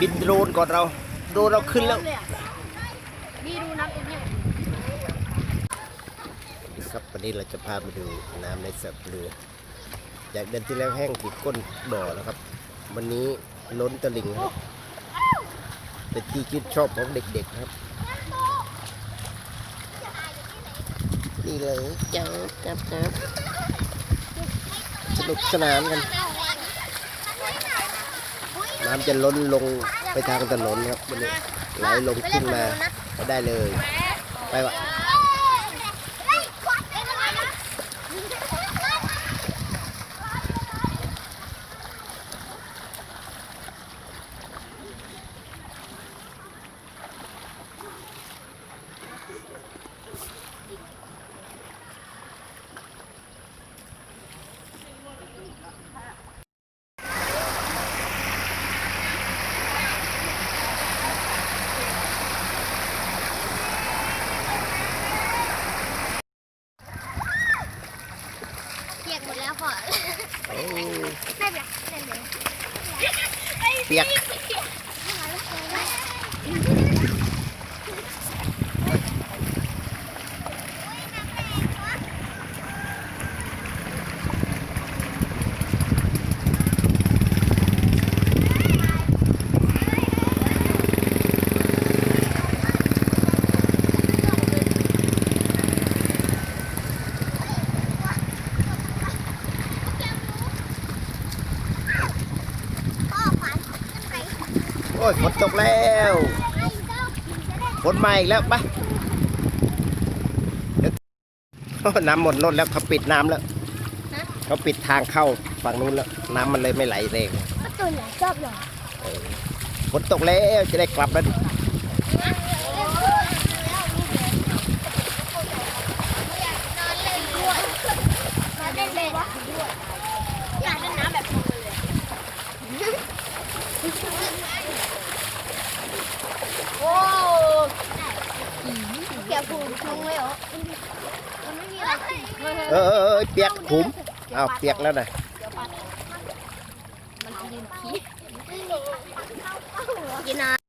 บินโดรนก่อนเรา โดรนเราขึ้นแล้วเลยอะนี่ดูน้ำตรงนี้ครับวันนี้เราจะพาไปดูน้ำในสระเรือจากเดือนที่แล้วแห้งติดก้นบ่อแล้วครับ วันนี้ล้นตลิ่งครับเป็นที่ชื่นชอบของเด็กๆครับ สีเหลยจับจับจับสนุกสนานกัน น้ำจะล้นลงไปทางถนนครับวันนี้ไหลลงขึ้นมาก็ได้เลย ไปวะ เปียกหมด แล้วพ่อโอ้ไม่เป็นไรไม่เป็นไรเปียก พ่อขวานขึ้นไป โอ้ยฝนตกแล้วฝนมาอีกแล้วไปเดี๋ยวโอ้น้ำหมดลดแล้วเขาปิดน้ำแล้วเขาปิดทางเข้าฝั่งนู้นแล้ว น้ำมันเลยไม่ไหลแรงก็ตัวไหนชอบหรอฝนตกแล้วจะได้กลับแล้วดิ มาเล่นเลยอยากเล่นน้ำแบบนี้เลยโอ้เกี่ยวผูก ลงเลยเหรอมันไม่มีอะไรสิเออเออเออเปียกขุมอ้าวเปียกแล้วนะมันจะยืนขี้กินนะ